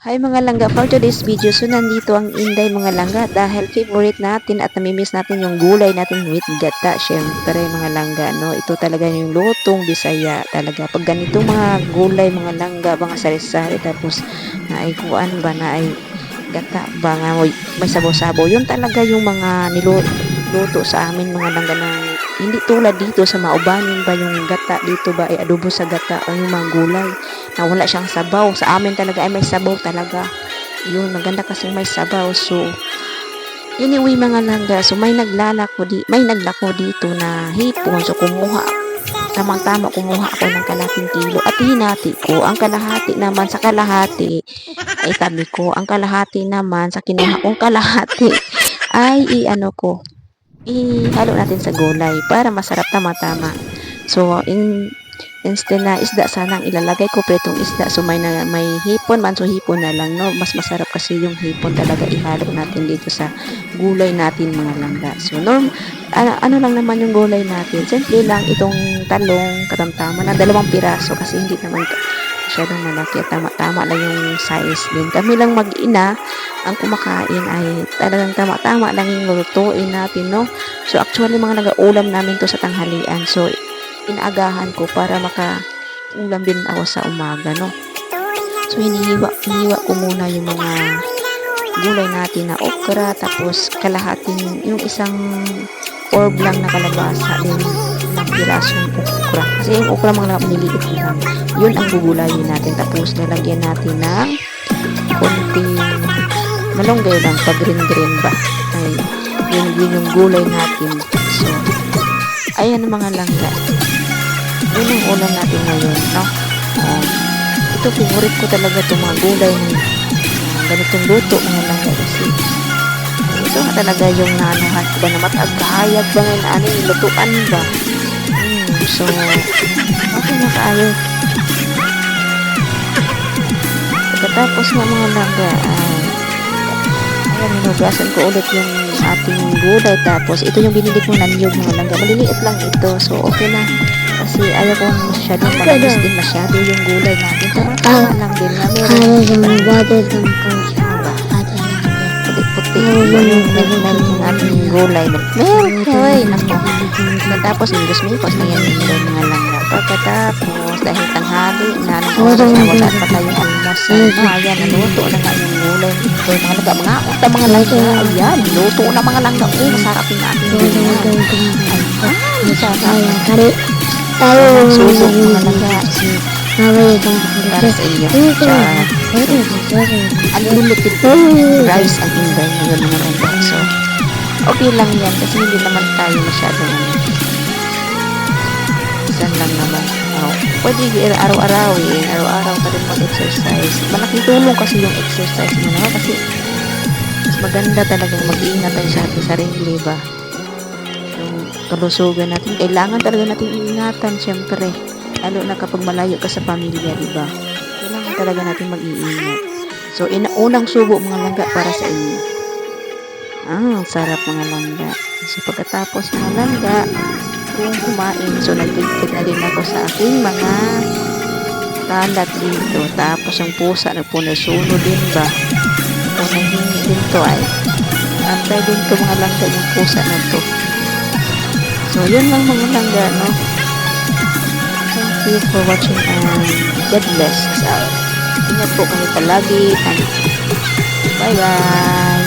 Hi mga langga, for today's video, so nandito ang Inday mga langga dahil favorite natin at namimiss natin yung gulay natin with gata. Syempre mga langga, no? Ito talaga yung lutong bisaya talaga. Pag ganito mga gulay, mga langga, mga sari-sari, tapos na ay kuan ba na ay gata ba nga may sabaw-sabaw. Yun talaga yung mga niluto sa amin mga langga ng hindi tulad dito sa maubanin ba yung gata dito ba ay adobo sa gata o yung mga gulay na wala siyang sabaw. Sa amin talaga ay may sabaw talaga. Yun, maganda kasi may sabaw. So, anyway mga langga, so may naglalako di, may naglako dito na hipon. So, kumuha, tamang-tama kumuha ako ng kalating kilo at hinati ko. Ang kalahati naman sa kalahati ay tabi ko. Ang kalahati naman sa kinuha kong kalahati ay i-ano ko, ihalo natin sa gulay para masarap tama-tama. So, in instead na isda sana ang ilalagay ko pretong isda so may na, may hipon man so hipon na lang no? Mas masarap kasi yung hipon talaga ihalo natin dito sa gulay natin mga langga. So norm ano, ano lang naman yung gulay natin? Simple lang itong talong katamtama na dalawang piraso kasi hindi naman masyadong malaki tama-tama lang yung size din. Kami lang mag-ina ang kumakain ay talagang tama-tama lang yung lutuin natin no so actually mga nag-uulam namin to sa tanghalian so inaagahan ko para maka ulam din ako sa umaga, no? So, hinihiwa, hinihiwa ko muna yung mga gulay natin na okra, tapos kalahating, yung isang orb lang na kalabasa, din ng pirasong okra. Kasi yung okra mga maliliit lang. Yun ang gugulayin natin. Tapos, lalagyan natin ng konting malunggay lang, pag green-green ba. Ay, yun, yun yung gulay natin. So, ayan mga langga yun ang ulam natin ngayon, no? Um, ito, favorite ko talaga itong mga gulay ng uh, ganitong luto, mga langga kasi ito nga talaga yung naanuhan ko ba na matagkahayag ba ngayon ano yung lutuan ba? Hmm, so, okay na kayo. Pagkatapos ng mga langga, ay ayan, hinugasan ko ulit yung ating gulay. Tapos, ito yung binili kong nanyog mga langga. Maliliit lang ito. So, okay na. Kasi ayaw kong masyadong manamis din masyado yung gulay natin. Tama-tama lang din na meron Ayaw mga kausap. ba? Ate lang. Puti-puti. Yung milk ng ating gulay. Milk! Hoy! Nako. Pagkatapos, English milkos na yan yung mga langga. Pagkatapos, dahil tanghali, na nang oras na wala pa tayong almos. Ano, ayan, naluto na nga yung gulay. So, mga langga, mga uta mga langga. Ayan, luto na mga langga. Oh, masarap yung ating gulay. Ayan, masarap. Ayaw, kari. Tayo. Suso, mga ka. Para sa iyo. Unlimited rice ang inday ngayon mga langga. So, okay lang yan kasi hindi naman tayo masyadong ano. Isan lang naman. Oh, pwede i- araw-araw eh. Araw-araw ka din mag-exercise. Malaking tulong kasi yung exercise mo na kasi mas maganda talagang mag-iingat tayo sa ating sarili ba? Yung kalusugan natin. Kailangan talaga natin ingatan syempre. Lalo na kapag malayo ka sa pamilya, di ba? Kailangan talaga natin mag-iingat. So, inaunang subo mga langga para sa inyo. Ah, sarap mga langga. So, pagkatapos mga langga, kung kumain, so nagpigpit na din ako sa aking mga kalat dito. Tapos yung pusa, nagpunasuno din ba? Kung nahingi din to ay, antay din to mga langga yung pusa na to. So, yun lang mga langga, no? Thank you for watching and God bless us. Ingat po kami palagi. Thank. Bye-bye.